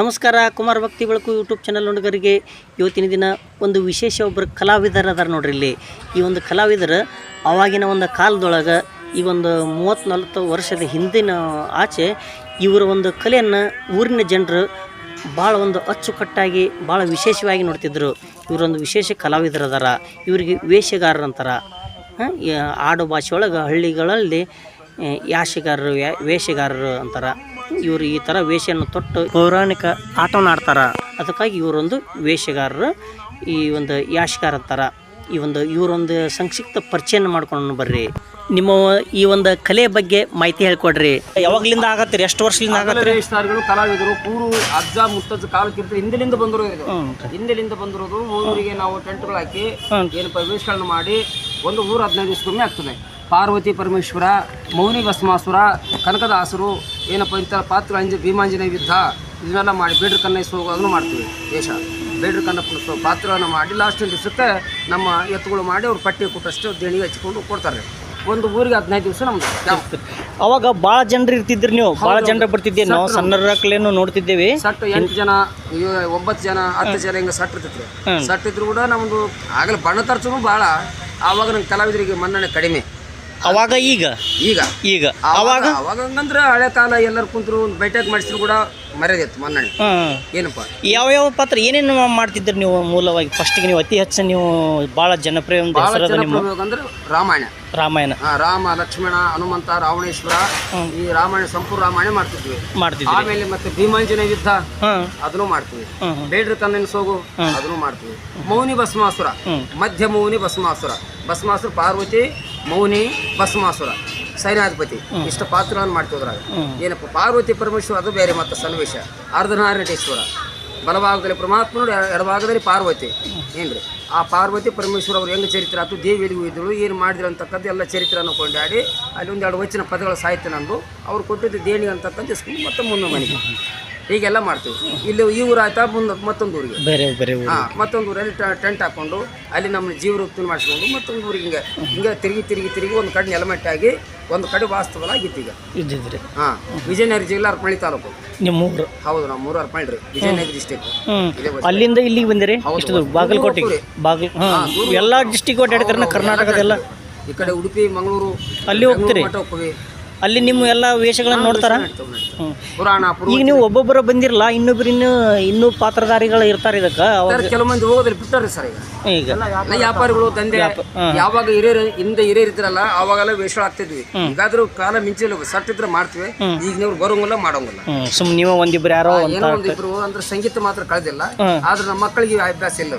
ನಮಸ್ಕಾರ, ಕುಮಾರ್ ಭಕ್ತಿ ಬೆಳಕು ಯೂಟ್ಯೂಬ್ ಚಾನಲ್ ಹುಡುಗರಿಗೆ ಇವತ್ತಿನ ದಿನ ಒಂದು ವಿಶೇಷ ಒಬ್ಬರು ಕಲಾವಿದರು ಅದಾರ ನೋಡ್ರಿ ಇಲ್ಲಿ. ಈ ಒಂದು ಕಲಾವಿದರು ಅವಾಗಿನ ಒಂದು ಕಾಲದೊಳಗೆ ಈ ಒಂದು ಮೂವತ್ತು ನಲ್ವತ್ತು ವರ್ಷದ ಹಿಂದಿನ ಆಚೆ ಇವರ ಒಂದು ಕಲೆಯನ್ನು ಊರಿನ ಜನರು ಭಾಳ ಒಂದು ಅಚ್ಚುಕಟ್ಟಾಗಿ ಭಾಳ ವಿಶೇಷವಾಗಿ ನೋಡ್ತಿದ್ರು. ಇವರೊಂದು ವಿಶೇಷ ಕಲಾವಿದರು ಅದಾರ. ಇವರಿಗೆ ವೇಷಗಾರರು ಅಂತಾರ. ಆಡು ಭಾಷೆಯೊಳಗೆ ಹಳ್ಳಿಗಳಲ್ಲಿ ಯಾಶಗಾರರು ವೇಷಗಾರರು ಅಂತಾರ. ಇವರು ಈ ಥರ ವೇಷವನ್ನು ತೊಟ್ಟು ಪೌರಾಣಿಕ ಆಟವನ್ನು ಆಡ್ತಾರ. ಅದಕ್ಕಾಗಿ ಇವರೊಂದು ವೇಷಗಾರರು ಈ ಒಂದು ಯಾಷಗಾರ ಅಂತಾರ ಈ ಒಂದು ಇವರೊಂದು ಸಂಕ್ಷಿಪ್ತ ಪರಿಚಯನ ಮಾಡ್ಕೊಂಡು ಬರ್ರಿ. ನಿಮ್ಮ ಈ ಒಂದು ಕಲೆ ಬಗ್ಗೆ ಮಾಹಿತಿ ಹೇಳ್ಕೊಡ್ರಿ. ಯಾವಾಗ್ಲಿಂದ ಆಗತ್ತೀರಿ? ಎಷ್ಟು ವರ್ಷದಿಂದ ಆಗತ್ತೆ ಕಲಾವಿದರು ಪೂರ್ವ ಅಜ್ಜ ಮುತ್ತಜ್ಜ ಕಾಲಕ್ಕಿಂತ ಹಿಂದಿನಿಂದ ಬಂದರು ಹಿಂದಿನಿಂದ ಬಂದಿರೋದು ಊರಿಗೆ ನಾವು ಟೆಂಟ್ಗಳು ಹಾಕಿ ಏನಪ್ಪ ವೇಷಗಳನ್ನ ಮಾಡಿ ಒಂದು ಊರು ಹದಿನೈದು ದಿವಸಕ್ಕೊಮ್ಮೆ ಆಗ್ತದೆ. ಪಾರ್ವತಿ ಪರಮೇಶ್ವರ ಮೌನಿ ಭಸ್ಮಾಸುರ ಕನಕದಾಸರು ಏನಪ್ಪ ಇಂಥ ಪಾತ್ರ ಅಂಜ ಭೀಮಾಂಜನೇಯ ಯುದ್ಧ ಇದನ್ನೆಲ್ಲ ಮಾಡಿ ಬೇಡ್ರ ಕನ್ನೈಸು ಅದನ್ನು ಮಾಡ್ತೀವಿ ದೇಶ. ಬೇಡ್ರ ಕನ್ನಪ್ಪ ಪಾತ್ರವನ್ನು ಮಾಡಿ ಲಾಸ್ಟ್ ದಿವಸಕ್ಕೆ ನಮ್ಮ ಎತ್ತುಗಳು ಮಾಡಿ ಅವ್ರು ಪಟ್ಟಿ ಕೊಟ್ಟಷ್ಟು ದೇಣಿಗೆ ಹಚ್ಕೊಂಡು ಕೊಡ್ತಾರೆ. ಒಂದು ಊರಿಗೆ ಹದಿನೈದು ದಿವಸ ನಮ್ದು. ಅವಾಗ ಭಾಳ ಜನರು ಇರ್ತಿದ್ರು ನೀವು. ಭಾಳ ಜನರು ಬರ್ತಿದ್ದೆ. ನಾವು ಸಣ್ಣರಕ್ಲೇನು ನೋಡ್ತಿದ್ದೇವೆ. ಸಟ್ ಎಂಟು ಜನ ಒಂಬತ್ತು ಜನ ಹತ್ತು ಜನ ಹಿಂಗೆ ಸಟ್ ಇರ್ತಿದ್ರು ಸಟ್ ಇದ್ರು ಕೂಡ ನಮ್ಮದು ಆಗಲೇ ಬಣ್ಣ ತರ್ಸೋನು ಭಾಳ ಆವಾಗ ನಮ್ಮ ಕಲಾವಿದರಿಗೆ ಮನ್ನಣೆ ಕಡಿಮೆ. ಅವಾಗ ಈಗ? ಈಗ. ಈಗ. ಅವಾಗ ಅವಾಗ? ಹಂಗಂದ್ರ ಹಳೆ ಕಾಲ ಎಲ್ಲರೂ ಕುಂತರು ಒಂದು ಬೈಠಕ್ ಮಾಡಿಸಿದ್ರು ಕೂಡ ಮರ್ಯಾದಿತ್ತು ಮನ್ನಣೆ. ಹಾಂ. ಏನಪ್ಪ? ಯಾವ ಯಾವ ಪಾತ್ರ ಏನೇನು ಮಾಡ್ತಿದ್ರಿ ನೀವು ಮೂಲವಾಗಿ? ಫಸ್ಟಿಗೆ ನೀವು ಅತಿ ಹೆಚ್ಚು ನೀವು ಭಾಳ ಜನಪ್ರಿಯ ಒಂದು ಭಾಳ ಹೆಸರದ ನಿಮ್ಮ ಜನಪ್ರಿಯ ಅಂದ್ರೆ ರಾಮಾಯಣ. ರಾಮಾಯಣ. ಆ, ರಾಮ ಲಕ್ಷ್ಮಣ ಹನುಮಂತ ರಾವಣೇಶ್ವರ ಈ ರಾಮಾಯಣ ಸಂಪೂರ್ಣ ರಾಮಾಯಣ ಮಾಡ್ತಿದ್ವಿ. ಮಾಡ್ತಿದ್ರಿ. ಆಮೇಲೆ ಮತ್ತೆ ಭೀಮಾಂಜನ ಯುದ್ಧ ಹಾಂ. ಅದನ್ನು ಮಾಡ್ತೀವಿ ಹ್ಮ್ ಹ್ಮ್. ಬೇಡ್ರ ಕಣ್ಣಿನ ಸೋಗು ಅದನ್ನು ಮಾಡ್ತೀವಿ ಮೌನಿ ಭಸ್ಮಾಸುರ ಮಧ್ಯ ಮೌನಿ ಭಸ್ಮಾಸುರ. ಭಸ್ಮಾಸುರ ಪಾರ್ವತಿ ಮೌನಿ ಭಸ್ಮಾಸುರ ಸೈನಾಧಿಪತಿ ಇಷ್ಟ ಪಾತ್ರವನ್ನು ಮಾಡ್ತಿದ್ರಾಗ. ಏನಪ್ಪ ಪಾರ್ವತಿ ಪರಮೇಶ್ವರ ಅದು ಬೇರೆ ಮತ್ತೆ ಸನ್ನಿವೇಶ. ಅರ್ಧನಾರಾಯಣೇಶ್ವರ ಬಲಭಾಗದಲ್ಲಿ ಪರಮಾತ್ಮನು ಎಡ- ಎಡಭಾಗದಲ್ಲಿ ಪಾರ್ವತಿ. ಏನ್ರಿ? ಆ ಪಾರ್ವತಿ ಪರಮೇಶ್ವರ ಅವ್ರು ಹೆಂಗೆ ಚರಿತ್ರೆ ಆಯ್ತು ದೇವಿಯಲ್ಲಿಗೂ ಇದ್ದಳು ಏನು ಮಾಡಿದ್ರು ಅಂತಕ್ಕಂಥ ಎಲ್ಲ ಚರಿತ್ರೆಯನ್ನು ಕೊಂಡಾಡಿ ಅಲ್ಲಿ ಒಂದೆರಡು ವಚನ ಪದಗಳ ಸಾಹಿತ್ಯ ನಂದು. ಅವ್ರು ಕೊಟ್ಟಿದ್ದು ದೇಣಿ ಅಂತಕ್ಕಂಥ ಇಸ್ಕೊಂಡು ಮತ್ತೆ ಮುಂದೆ ಮನೆಗೆ. ಹೀಗೆಲ್ಲ ಮಾಡ್ತೀವಿ. ಇಲ್ಲಿ ಈ ಊರು ಆಯ್ತಾ ಮುಂದೆ ಮತ್ತೊಂದು ಊರಿಗೆ. ಬೇರೆ ಬೇರೆ ಊರು ಹಾಂ ಮತ್ತೊಂದು ಊರಲ್ಲಿ ಟೆಂಟ್ ಹಾಕೊಂಡು ಅಲ್ಲಿ ನಮ್ಮ ಜೀವವೃತ್ತಿನ ಮಾಡಿಸ್ಕೊಂಡು ಮತ್ತೊಂದು ಊರಿಗೆ ಹಿಂಗೆ ಹಿಂಗೆ ತಿರುಗಿ ತಿರುಗಿ ತಿರುಗಿ ಒಂದು ಕಡೆ ನೆಲಮಟ್ಟಾಗಿ ಒಂದು ಕಡೆ ವಾಸ್ತವಲ್ಲ ಆಗಿತ್ತು ಈಗ. ಇದ್ದಿದ್ರಿ. ಹಾಂ ವಿಜಯನಗರ ಜಿಲ್ಲೆ ಅರ್ಪಣಿ ತಾಲೂಕು. ನಿಮ್ಮ ಊರು ಹೌದು ನಮ್ಮ ಮೂರು ಅರ್ಪಣಿ ರೀ ವಿಜಯನಗರ ಡಿಸ್ಟಿಕ್ ಹ್ಮ್. ಅಲ್ಲಿಂದ ಇಲ್ಲಿಗೆ ಬಂದಿರಿ? ಹೌದು, ಇಷ್ಟು ದೂರ ಬಾಗಲಕೋಟೆಗೆ? ಬಾಗಲ್ ಹಾಂ ಎಲ್ಲ ಡಿಸ್ಟಿಕ್ ಓಡಾಡಿದ್ರೆ ಕರ್ನಾಟಕದೆಲ್ಲ? ಈ ಕಡೆ ಉಡುಪಿ ಮಂಗಳೂರು ಅಲ್ಲಿ ಹೋಗ್ತೀರಿ? ಹೋಗ್ತೀವಿ. ಅಲ್ಲಿ ನಿಮ್ಮ ಎಲ್ಲ ವೇಷಗಳನ್ನು ನೋಡ್ತಾರ. ಪುರಾಣ ಈಗ ನೀವು ಒಬ್ಬೊಬ್ಬರ ಬಂದಿರಲ್ಲ ಇನ್ನೊಬ್ರು ಇನ್ನು ಇನ್ನೂ ಪಾತ್ರಧಾರಿಗಳು ಇರ್ತಾರೆ ಇದಕ್ಕೆ? ಅವಾಗ ಕೆಲವು ಮಂದಿ ಹೋಗೋದ್ರಲ್ಲಿ ಸರ್ ಈಗ. ಈಗ. ಎಲ್ಲ ವ್ಯಾಪಾರಿಗಳು ದಂಧೆ. ಯಾವಾಗ ಹಿರಿಯರು ಹಿಂದೆ ಹಿರಿಯರು ಇದ್ರಲ್ಲ ಅವಾಗೆಲ್ಲ ವೇಷ ಆಗ್ತಿದ್ವಿ ಈಗಾದ್ರೂ ಕಾಲ ಮಿಂಚಿಲ್ಲ ಸಟ್ ಇದ್ರೆ ಮಾಡ್ತೀವಿ ಈಗ ನೀವು ಬರೋಂಗಿಲ್ಲ ಮಾಡೋಂಗಿಲ್ಲ. ಸುಮ್ಮನೆ ಸುಮ್ ನೀವು ಒಂದಿಬ್ರು ಯಾರೋ ಅಂತ ಏನೋ ಒಂದು ಅಂದ್ರೆ ಸಂಗೀತ ಮಾತ್ರ ಕಳೆದಿಲ್ಲ. ಆದ್ರೆ ನಮ್ಮ ಮಕ್ಕಳಿಗೆ ಅಭ್ಯಾಸ ಇಲ್ಲ.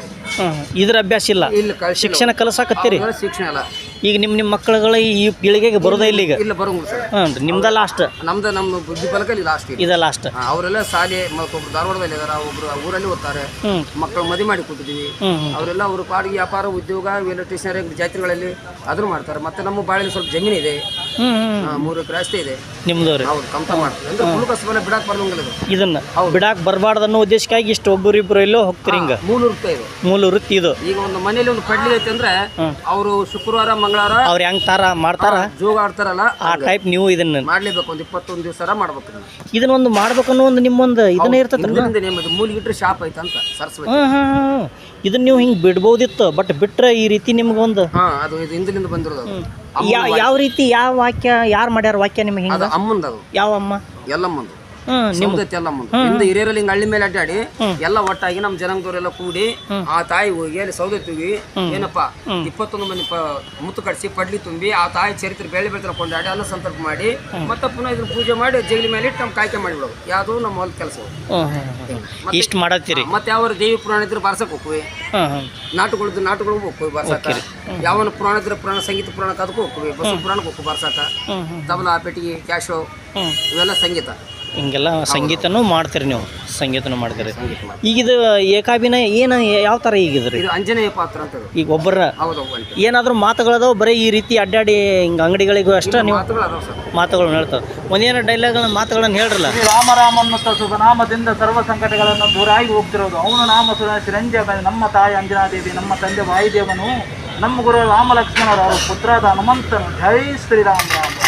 ಇದ್ರ ಅಭ್ಯಾಸ ಇಲ್ಲ. ಇಲ್ಲಿ ಶಿಕ್ಷಣ ಕಲಸಾಕತ್ತೀರಿ? ಶಿಕ್ಷಣ ಇಲ್ಲ. ಈಗ ನಿಮ್ಮ ನಿಮ್ಮ ಮಕ್ಕಳುಗಳ ಈ ಪೀಳಿಗೆಗೆ ಬರೋದೇ ಇಲ್ಲ ಈಗ. ಇಲ್ಲ ಬರೋಂಗಿಲ್ಲ ಸರ್. ಹ್ಞೂ ರೀ ನಿಮ್ದ ಲಾಸ್ಟ್ ನಮ್ದು ನಮ್ಮ ಬುದ್ಧಿ ಫಲಕಲ್ಲಿ ಲಾಸ್ಟ್ ಇದೆ. ಇದ ಲಾಸ್ಟ್ ಹಾ, ಅವರೆಲ್ಲ ಶಾಲೆ ಮತ್ತೊಬ್ರು ಧಾರವಾಡದಲ್ಲಿ ಇದಾರ ಒಬ್ರು ಊರಲ್ಲಿ ಓದ್ತಾರೆ. ಹ್ಞೂ ಮಕ್ಕಳು ಮದಿ ಮಾಡಿ ಕೊಟ್ಟಿದ್ದೀವಿ. ಅವರೆಲ್ಲ ಅವರು ಪಾಡಿಗೆ ವ್ಯಾಪಾರ ಉದ್ಯೋಗ ಎಲೆಕ್ಟ್ರಿಷಿಯನ್ ಜಾತ್ರೆಗಳಲ್ಲಿ ಅದನ್ನು ಮಾಡ್ತಾರೆ. ಮತ್ತೆ ನಮ್ಮ ಬಾಳಿನ ಸ್ವಲ್ಪ ಜಮೀನಿದೆ ಮೂರು ಎಕರೆ ಅಷ್ಟೇ ಇದೆ. ನಿಮ್ದು ರೀ ಹೌದು ಕಮ್ತ ಮಾಡ್ತೀವಿ. ಅಂದ್ರೆ ಬಿಡಾಕ್ ಬರೋಂಗಿಲ್ಲ ಇದು. ಇದನ್ನ ಬಿಡಾಕ್ ಬರಬಾರ್ದು ಅನ್ನೋ ಉದ್ದೇಶಕ್ಕಾಗಿ ಇಷ್ಟು ಒಬ್ಬರು ಇಬ್ಬರು ಎಲ್ಲೋ ಹೋಗ್ತೀರಿ ಹಿಂಗ? ಮೂರು ರೂಪಾಯಿ ಇದೆ. ಮೂಲ ವೃತ್ತಿ ಇದು. ಈಗ ಒಂದು ಮನೇಲಿ ಒಂದು ಕಡ್ಲಿ ಐತೆ ಅಂದ್ರೆ ಅವರು ಶುಕ್ರವಾರ ಮಂಗಳವಾರ ಅವ್ರು ಹೆಂಗ್ ತಾರ ಮಾಡ್ತಾರ? ಜೋಗ ಆಡ್ತಾರಲ್ಲ ಆ ಟೈಪ್ ನೀವು ಇದನ್ನ ಮಾಡ್ಲೇಬೇಕು ಒಂದು ಇಪ್ಪತ್ತೊಂದು ದಿವಸ ಮಾಡ್ಬೇಕು ಇದನ್ನ. ಒಂದು ಒಂದು ಮಾಡ್ಬೇಕನ್ನೋ ಒಂದು ನಿಮ್ಮೊಂದು ಇದನ್ನ ಇರ್ತದೆ ಮೂಲಿಗಿಟ್ರೆ ಶಾಪ್ ಐತೆ ಅಂತ ಸರಸ್ವತಿ. ಇದನ್ನ ನೀವು ಹಿಂಗ್ ಬಿಡ್ಬೋದಿತ್ತು ಬಟ್ ಬಿಟ್ರೆ ಈ ರೀತಿ ನಿಮ್ಗೊಂದು ಹಾ ಅದು ಇದು ಹಿಂದಿನಿಂದ ಬಂದಿರೋದು. ಯಾವ ಯಾವ ರೀತಿ ಯಾವ ವಾಕ್ಯ ಯಾರು ಮಾಡ್ಯಾರ ವಾಕ್ಯ ನಿಮಗೆ ಅದು ಯಾವ ಅಮ್ಮ? ಎಲ್ಲಮ್ಮಂದು. ಸೌದತ್ತಿ ಹಿಂದೆ ಹಿರಿಯರಲ್ಲಿ ಹಿಂಗೆ ಹಳ್ಳಿ ಮೇಲೆ ಅಡ್ಡಾಡಿ ಎಲ್ಲ ಒಟ್ಟಾಗಿ ನಮ್ಮ ಜನಾಂಗದವರೆಲ್ಲ ಕೂಡಿ ಆ ತಾಯಿ ಹೋಗಿ ಅಲ್ಲಿ ಸೌದತ್ತಿ ಹೋಗಿ ಏನಪ್ಪ ಇಪ್ಪತ್ತೊಂದು ಮಂದಿ ಮುತ್ತು ಕಟ್ಸಿ ಪಡ್ಲಿ ತುಂಬಿ ಆ ತಾಯಿ ಚರಿತ್ರೆ ಬೆಳೆ ಬೆಳೆತರ ಕೊಂಡಾಡಿ ಅನ್ನ ಸಂತರ್ಪ ಮಾಡಿ ಮತ್ತೆ ಪುನಃ ಇದ್ರ ಪೂಜೆ ಮಾಡಿ ಜಗಲಿ ಮೇಲೆ ಇಟ್ಟು ನಮ್ಮ ಕಾಯ್ಕೆ ಮಾಡಿಬಿಡೋದು ಯಾವುದು ನಮ್ಮ ಹೊಲ ಕೆಲಸ ಇಷ್ಟು ಮಾಡತ್ತೀರಿ? ಮತ್ತೆ ಯಾವ ದೇವಿ ಪುರಾಣ ಇದ್ರೆ ಬಾರ್ಸಕ್ ಹೋಗ್ವಿ ನಾಟಕಗಳದ್ದು ನಾಟಕಗಳು ಹೋಗ್ವಿ ಬಾರ್ಸಕ ಯಾವನ ಪುರಾಣ ಇದ್ರೆ ಪುರಾಣ ಸಂಗೀತ ಪುರಾಣಕ್ಕೆ ಅದಕ್ಕೂ ಹೋಗ್ವಿ ಬಸ್ ಪುರಾಣಕ್ಕೆ ಹೋಗ್ವಿ ಬರ್ಸಾಕ ತಬಲಾ ಪೆಟ್ಟಿಗೆ ಕ್ಯಾಶೋ ಇವೆಲ್ಲ ಸಂಗೀತ. ಹಿಂಗೆಲ್ಲ ಸಂಗೀತನೂ ಮಾಡ್ತೀರಿ ನೀವು. ಸಂಗೀತನೂ ಮಾಡ್ತೀರಿ. ಈಗ ಇದು ಏಕಾಭಿನಯ ಏನು ಯಾವ ಥರ ಈಗಿದ್ರಿ ಇದು ಅಂಜನೇಯ ಪಾತ್ರ ಅಂತ. ಈಗ ಒಬ್ಬರ ಏನಾದರೂ ಮಾತುಗಳದಾವ? ಬರೀ ಈ ರೀತಿ ಅಡ್ಡಾಡಿ ಹಿಂಗೆ ಅಂಗಡಿಗಳಿಗೂ ಅಷ್ಟೇ ನೀವು ಮಾತುಗಳು ಹೇಳ್ತಾರೆ ಒಂದೇನ ಮಾತುಗಳನ್ನ ಹೇಳ್ತಾವೆ. ಒಂದೇನೋ ಡೈಲಾಗ್ಗಳ ಮಾತುಗಳನ್ನ ಹೇಳ್ರಲ್ಲ. ರಾಮರಾಮನ್ನು ಶುಭನಾಮದಿಂದ ಸರ್ವ ಸಂಕಟಗಳನ್ನು ದೂರಾಗಿ ಹೋಗ್ತಿರೋದು. ಅವನು ನಾಮ ಚಿರಂಜೀವ ನಮ್ಮ ತಾಯಿ ಅಂಜನಾದೇವಿ ನಮ್ಮ ತಂದೆ ವಾಯುದೇವನು ನಮ್ಮ ಗುರು ರಾಮ ಅವರು ಪುತ್ರದ ಹನುಮಂತನು ಜೈ ಶ್ರೀರಾಮ ರಾಮ.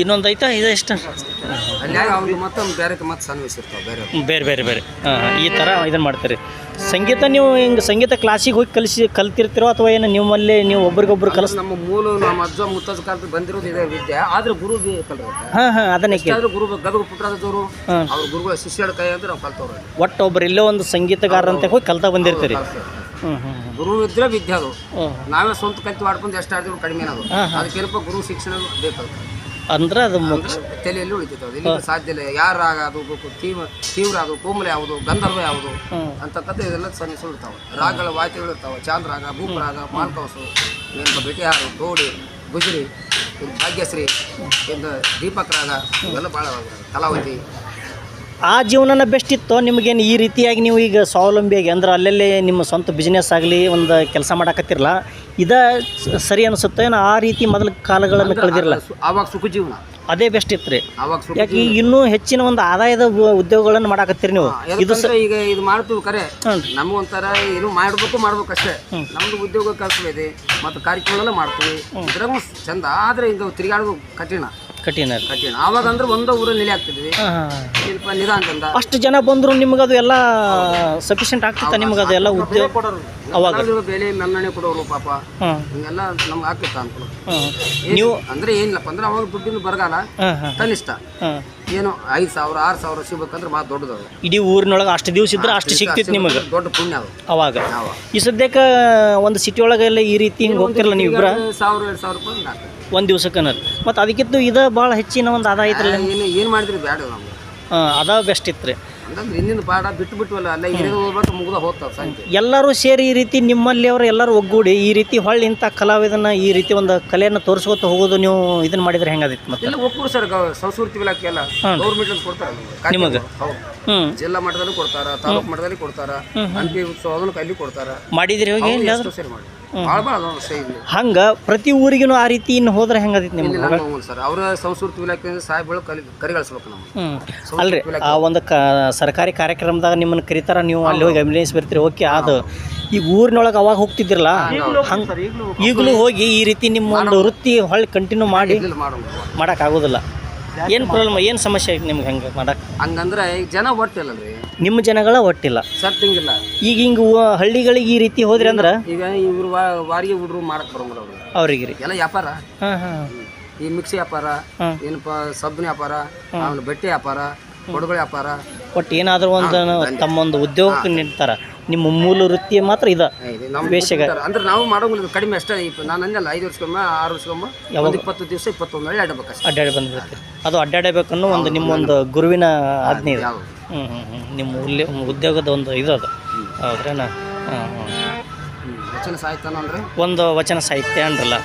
ಇನ್ನೊಂದು ಐತಾ? ಇದು ಎಷ್ಟು? ಬೇರೆ ಬೇರೆ ಬೇರೆ ಹಾಂ ಈ ಥರ ಇದನ್ನು ಮಾಡ್ತಾರೆ. ಸಂಗೀತ ನೀವು ಹಿಂಗೆ ಸಂಗೀತ ಕ್ಲಾಸಿಗೆ ಹೋಗಿ ಕಲಿಸಿ ಕಲ್ತಿರ್ತೀರೋ ಅಥವಾ ಏನು ನಿಮ್ಮಲ್ಲಿ ನೀವು ಒಬ್ರಿಗೊಬ್ರು ಕಲಿಸ್ ನಮ್ಮ ಮೂಲ ನಮ್ಮ ಅಜ್ಜ ಮುತ್ತಜ್ಜ ಕಾಲದ ಬಂದಿರೋದು ಇದೆ ವಿದ್ಯೆ. ಆದ್ರೆ ಗುರು ಹಾಂ ಹಾಂ ಅದನ್ನೇ ಕೇಳಿ. ಆದ್ರೆ ಗುರು ಗದಗ ಪುಟ್ಟರಾಜದವರು. ಅವ್ರ ಗುರುಗಳ ಶಿಷ್ಯರ ಕೈ ಅಂದ್ರೆ ನಾವು ಕಲ್ತವ್ರು ಒಟ್ಟು ಒಬ್ರು ಇಲ್ಲೋ ಒಂದು ಸಂಗೀತಗಾರ ಅಂತ ಹೋಗಿ ಕಲ್ತಾ ಬಂದಿರ್ತೀರಿ. ಗುರು ಇದ್ರೆ ವಿದ್ಯೆ ಅದು. ನಾವೇ ಸ್ವಂತ ಕಲ್ತು ಮಾಡ್ಕೊಂಡು ಎಷ್ಟು ಆಡಿದ್ರು ಕಡಿಮೆ ಅದು. ಅದಕ್ಕೇನಪ್ಪ ಗುರು ಶಿಕ್ಷಣ ಬೇಕು ಅಂದ್ರೆ ಅದು ಮುಖ್ಯ ತಲೆಯಲ್ಲಿ ಉಳಿತೈತೆ ಅದು. ಇಲ್ಲಿ ಸಾಧ್ಯ ಇಲ್ಲ. ಯಾರ ರಾಗ ಅದು ತೀವ್ರ ತೀವ್ರ ಅದು ಕೋಮಲ ಯಾವುದು ಗಂಧರ್ವ ಯಾವುದು ಅಂತಕ್ಕಂಥ ಇದೆಲ್ಲ ಸಣ್ಣ ಇರ್ತಾವೆ. ರಾಗಗಳ ವಾದ್ಯಗಳು ಇರ್ತಾವೆ. ಚಾಂದ್ ರಾಗ ಭೂಪ ರಾಗ ಮಾಲ್ಕವಸು ಏನು ಬೆಟಿಹಾರು ತೋಡಿ ಗುಜರಿ ಭಾಗ್ಯಶ್ರೀ ಏನು ದೀಪಕ್ ರಾಗ ಇವೆಲ್ಲ ಭಾಳ ಕಲಾವತಿ ಆ ಜೀವನನ ಬೆಸ್ಟ್ ಇತ್ತು ನಿಮಗೇನು ಈ ರೀತಿಯಾಗಿ ನೀವು ಈಗ ಸ್ವಾವಲಂಬಿಯಾಗಿ ಅಂದ್ರೆ ಅಲ್ಲಲ್ಲೇ ನಿಮ್ಮ ಸ್ವಂತ ಬಿಸ್ನೆಸ್ ಆಗಲಿ ಒಂದು ಕೆಲಸ ಮಾಡಕತ್ತಿರಲ್ಲ ಇದ ಸರಿ ಅನಿಸುತ್ತೆ ಏನೋ ಆ ರೀತಿ ಮೊದಲ ಕಾಲಗಳನ್ನು ಕಳೆದಿರಲ್ಲ ಆವಾಗ ಸುಖ ಜೀವನ ಅದೇ ಬೆಸ್ಟ್ ಇತ್ತು ರೀ. ಯಾಕೆ ಈಗ ಇನ್ನೂ ಹೆಚ್ಚಿನ ಒಂದು ಆದಾಯದ ಉದ್ಯೋಗಗಳನ್ನು ಮಾಡಕತ್ತೀರಿ ನೀವು. ಇದು ಸ ಈಗ ಇದು ಮಾಡ್ತೀವಿ ಕರೆ. ನಮ್ಗೆ ನಮಗೊಂಥರ ಏನು ಮಾಡಬೇಕು ಮಾಡ್ಬೇಕು ಅಷ್ಟೇ ನಮ್ದು ಉದ್ಯೋಗ ಕೆಲಸ ಇದೆ ಮತ್ತು ಕಾರ್ಯಕ್ರಮ ಮಾಡ್ತೀವಿ. ಇದ್ರಾಗೂ ಚಂದ. ಆದ್ರೆ ಈಗ ತಿರುಗಾಡೋದು ಕಠಿಣ. ಕಠಿಣ. ಆವಾಗ ಅಂದ್ರೆ ಒಂದೇ ಊರಲ್ಲಿ ನೆಲೆ ಆಗ್ತಿದ್ವಿ. ಸ್ವಲ್ಪ ನಿಧಾನದಿಂದ. ಅಷ್ಟು ಜನ ಬಂದ್ರು ನಿಮ್ಗೆ ಅದು ಎಲ್ಲ ಸಫಿಷಿಯಂಟ್ ಆಗ್ತಿತ್ತ? ನಿಮ್ಗೆ ಅದು ಎಲ್ಲ ಉದ್ಯೋಗ ಅವಾಗ. ಬೆಲೆ ಮನ್ನಣೆ ಕೊಡೋರು ಪಾಪ. ಹಿಂಗೆಲ್ಲ ನಮ್ಗೆ ಆಗ್ತಿತ್ತ ಅನ್ಕೊಳ್ಳೋ ನೀವು ಅಂದ್ರೆ ಏನಿಲ್ಲಪ್ಪ ಅಂದ್ರೆ ಅವಾಗ ದುಡ್ಡಿನ ಬರಗಾಲ ಕನಿಷ್ಠ ಏನು ಐದು ಸಾವಿರ ಆರು ಸಾವಿರ ಸಿಗ್ಬೇಕಂದ್ರೆ ಮಾತು ದೊಡ್ಡದು ಅದು. ಇಡೀ ಊರಿನೊಳಗೆ ಅಷ್ಟು ದಿವಸ ಇದ್ರೆ ಅಷ್ಟು ಸಿಗ್ತಿತ್ತು ನಿಮಗೆ. ದೊಡ್ಡ ಪುಣ್ಯ ಅದು. ಅವಾಗ. ಈ ಸದ್ಯಕ್ಕೆ ಒಂದು ಸಿಟಿ ಒಳಗೆಲ್ಲ ಈ ರೀತಿ ಹಿಂಗೆ ಹೋಗ್ತಿರಲ್ಲ ನೀವು ಸಾವಿರ ಎರಡು ಸಾವಿರ ರೂಪಾಯಿ. ಒಂದು ದಿವ್ಸಕ್ಕೆ ಅನ್ನೋದು. ಮತ್ತು ಅದಕ್ಕಿಂತ ಇದು ಭಾಳ ಹೆಚ್ಚಿನ ಒಂದು ಆದಾಯ ಐತ್ರಲ್ಲ ಏನು ಏನು ಮಾಡಿದ್ರಿ ಬೇಡ ನಮ್ಗೆ? ಹಾಂ ಅದ ಬೆಸ್ಟ್ ಇತ್ತು ರೀ ಅಂತಂದ್ರೆ ಹಿಂದಿನ ಪಾಠ ಬಿಟ್ಟು ಬಿಟ್ವಲ್ಲ ಅಲ್ಲ ಹಿರಿಯರು ಹೋಗ್ಬಿಟ್ಟು ಮುಗ್ದ ಹೋಗ್ತಾವ ಸಂಜೆ. ಎಲ್ಲರೂ ಸೇರಿ ಈ ರೀತಿ ನಿಮ್ಮಲ್ಲಿ ಅವರು ಎಲ್ಲರೂ ಒಗ್ಗೂಡಿ ಈ ರೀತಿ ಹೊಳ್ಳಿ ಇಂಥ ಕಲಾವಿದನ ಈ ರೀತಿ ಒಂದು ಕಲೆಯನ್ನು ತೋರಿಸ್ಕೊತ ಹೋಗೋದು ನೀವು ಇದನ್ನ ಮಾಡಿದ್ರೆ ಹೆಂಗಾದಿತ್ತು ಮತ್ತೆ? ಎಲ್ಲ ಒಕ್ಕೂರು ಸರ್ ಸಂಸ್ಕೃತಿ ಇಲಾಖೆ ಎಲ್ಲ ಗೌರ್ಮೆಂಟ್ ಕೊಡ್ತಾರೆ ನಿಮಗೆ? ಹೌದು. ಹ್ಞೂ ಜಿಲ್ಲಾ ಮಟ್ಟದಲ್ಲಿ ಕೊಡ್ತಾರ ತಾಲೂಕು ಮಟ್ಟದಲ್ಲಿ ಕೊಡ್ತಾರ ಹಂಪಿ ಉತ್ಸವ ಅದನ್ನು ಅಲ್ಲಿ ಕೊಡ್ತಾರ. ಮಾಡಿದ್ರೆ ಹೋಗಿ ಎಷ್ಟೋ ಸೇರಿ ಮಾಡಿ ಹಂಗೆ ಪ್ರತಿ ಊರಿಗೂ ಆ ರೀತಿ ಇನ್ನು ಹೋದ್ರೆ ಹೆಂಗದಿತ್ತು ನಿಮ್ಗೆ? ಸರ್ ಅವರ ಸಂಸ್ಕೃತಿ ಇಲಾಖೆಯಿಂದ ಸಾಹೇಬಳು ಕಲಿ ಕರಿಗಳಿಸ್ಬೇಕು ನಮ್ಗೆ. ಅಲ್ರಿ ಆ ಒಂದು ಕ ಸರ್ಕಾರಿ ಕಾರ್ಯಕ್ರಮದಾಗ ನಿಮ್ಮನ್ನು ಕರಿತಾರ ನೀವು ಅಲ್ಲಿ ಹೋಗಿ ಅಂಬುಲೆನ್ಸ್ ಬರ್ತೀರಿ ಓಕೆ ಅದು ಈಗ ಊರಿನೊಳಗೆ ಅವಾಗ ಹೋಗ್ತಿದ್ದಿರಲ್ಲ? ಹಂಗೆ ಈಗಲೂ ಹೋಗಿ ಈ ರೀತಿ ನಿಮ್ಮ ಒಂದು ವೃತ್ತಿ ಹೊಳ್ಳಿ ಕಂಟಿನ್ಯೂ ಮಾಡಿ ಮಾಡೋಕ್ಕಾಗೋದಿಲ್ಲ ಏನು ಪ್ರಾಬ್ಲಮ್ ಏನು ಸಮಸ್ಯೆ ಐತೆ ನಿಮ್ಗೆ ಹಂಗೆ ಮಾಡಕ್ಕೆ ಹಂಗಂದ್ರೆ ಈಗ ಜನ ಒಟ್ಟಿಲ್ಲಲ್ರಿ ನಿಮ್ಮ ಜನಗಳ ಒಟ್ಟಿಲ್ಲ. ಸತ್ತಿಂಗಿಲ್ಲ ಈಗ ಹಿಂಗೆ ಹಳ್ಳಿಗಳಿಗೆ ಈ ರೀತಿ ಹೋದ್ರಿ ಅಂದ್ರೆ? ಈಗ ಇವ್ರು ವಾರಿಗೆ ಹುಡ್ರು ಮಾಡಕ್ ಬರೋಂಗಿಲ್ಲ ಅವ್ರು. ಅವ್ರಿಗೆ ರೀ ಎಲ್ಲ ವ್ಯಾಪಾರ. ಹಾಂ ಹಾಂ. ಈ ಮಿಕ್ಸಿ ವ್ಯಾಪಾರ ಏನಪ್ಪಾ ಏನಪ್ಪ ಸಬ್ಬಿನ ವ್ಯಾಪಾರ ಆಮೇಲೆ ಬಟ್ಟೆ ವ್ಯಾಪಾರ ಕೊಡುಗಳ ವ್ಯಾಪಾರ. ಒಟ್ಟು ಏನಾದರೂ ಒಂದು ತಮ್ಮ ಒಂದು ಉದ್ಯೋಗಕ್ಕೆ ನಿಡ್ತಾರ. ನಿಮ್ಮ ಮೂಲ ವೃತ್ತಿ ಮಾತ್ರ ಇದ ನಮ್ಮ. ಅಂದ್ರೆ ನಾವು ಮಾಡೋಂಗಿಲ್ಲ ಕಡಿಮೆ ಅಷ್ಟೇ. ನಾನು ಅಂದಲ್ಲ ಐದು ವರ್ಷಕ್ಕೊಮ್ಮೆ ಆರು ವರ್ಷಕ್ಕೊಮ್ಮೆ ಯಾವಾಗ? ಇಪ್ಪತ್ತು ದಿವಸ ಇಪ್ಪತ್ತೊಂದು ವೇಳೆ ಅಡ್ಡಬೇಕು ಅಡ್ಡಾಡಿ ಬಂದ್ಬಿಡ್ತೀರಿ. ಅದು ಅಡ್ಡಾಡಬೇಕನ್ನೋ ಒಂದು ನಿಮ್ಮೊಂದು ಗುರುವಿನ ಆಜ್ಞೆ ಇದೆ. ಹ್ಞೂ ಹ್ಞೂ ಹ್ಞೂ ನಿಮ್ಮ ಉಲ್ಲೆ ಉದ್ಯೋಗದ ಒಂದು ಇದು ಅದು. ಹೌದ್ರೇನ? ವಚನ ಸಾಹಿತ್ಯ ಅಂದ್ರೆ ಒಂದು ವಚನ ಸಾಹಿತ್ಯ ಅಂದ್ರಲ್ಲ.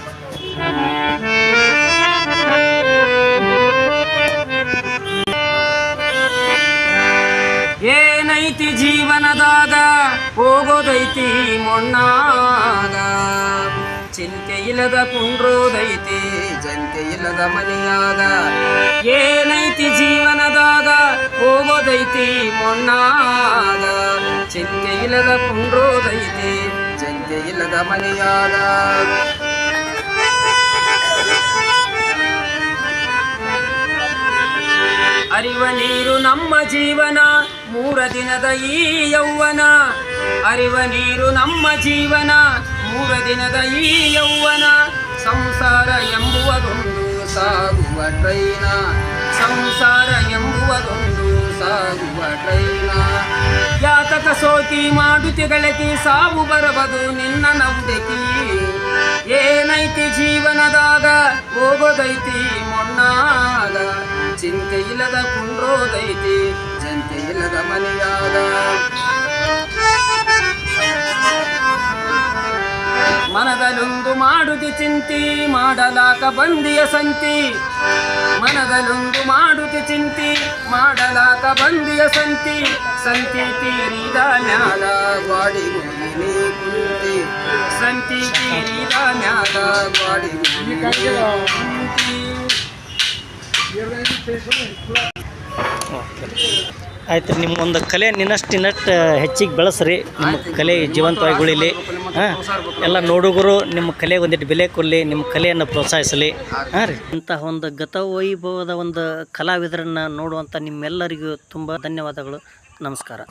ಹೋಗೋದೈತಿ ಮೊಣ್ಣಾಗ ಚಿಂತೆ ಇಲ್ಲದ ಕುಂಡ್ರೋದೈತಿ ಜಂತೆ ಇಲ್ಲದ ಮನೆಯಾಗ ಏನೈತಿ ಜೀವನದಾಗ ಹೋಗೋದೈತಿ ಮೊಣ್ಣಾಗ ಚಿಂತೆ ಇಲ್ಲದ ಕುಂಡ್ರೋದೈತಿ ಜಂತೆ ಇಲ್ಲದ ಮನೆಯಾಗ ಅರಿವ ನೀರು ನಮ್ಮ ಜೀವನ ಮೂರ ದಿನದ ಈ ಯೌವನ, ಅರಿವ ನೀರು ನಮ್ಮ ಜೀವನ. ಮೂರ ದಿನದ ಈ ಯೌವನ, ಸಂಸಾರ ಎಂಬುವುದೊಂದು ಸಾಗುವ ಟ್ರೈನ. ಸಂಸಾರ ಎಂಬುವುದೊಂದು ಸಾಗುವ ಟ್ರೈನ. ಯಾತಕ ಸೋತಿ ಮಾಡುತ್ತಿ ಗೆಳತಿ, ಸಾವು ಬರಬದು ನಿನ್ನ ನಂಬಿಕೆ ಏನೈತಿ ಜೀವನದಾಗ ಹೋಗೋದೈತಿ ಮೊಣ್ಣಾಗ ಚಿಂತೆ ಇಲ್ಲದ ಕುಂಡ್ರೋದೈತಿ, ಚಿಂತೆ ಇಲ್ಲದ ಮನೆಯಾದ ಮನದಲೊಂದು ಮಾಡುದಿ ಚಿಂತಿ, ಮಾಡಲಾಕ ಬಂದಿಯ ಸಂತಿ. ಮನದಲೊಂದು ಮಾಡುದಿ ಚಿಂತಿ, ಮಾಡಲಾಕ ಬಂದಿಯ ಸಂತಿ. ಸಂತಿ ತೀರಿದ ಮ್ಯಾಲ ಕುಂತಿ. ಸಂತಿ ತೀರಿದ ಮ್ಯಾಲ ಬಾಡಿ ಆಯ್ತು ನಿಮ್ಮ ಒಂದು ಕಲೆ ನಿನ್ನಷ್ಟು ಇನ್ನಷ್ಟು ಹೆಚ್ಚಿಗೆ ಬೆಳೆಸ್ರಿ. ನಿಮ್ಮ ಕಲೆ ಜೀವಂತವಾಗಿ ಉಳಿಲಿ ಹಾಂ, ಎಲ್ಲ ನೋಡುಗರು ನಿಮ್ಮ ಕಲೆಗೆ ಒಂದಿಟ್ಟು ಬೆಲೆ ಕೊಡಲಿ, ನಿಮ್ಮ ಕಲೆಯನ್ನು ಪ್ರೋತ್ಸಾಹಿಸಲಿ. ಹಾಂ ರೀ. ಇಂತಹ ಒಂದು ಗತವೈಭವದ ಒಂದು ಕಲಾವಿದರನ್ನು ನೋಡುವಂಥ ನಿಮ್ಮೆಲ್ಲರಿಗೂ ತುಂಬ ಧನ್ಯವಾದಗಳು. ನಮಸ್ಕಾರ.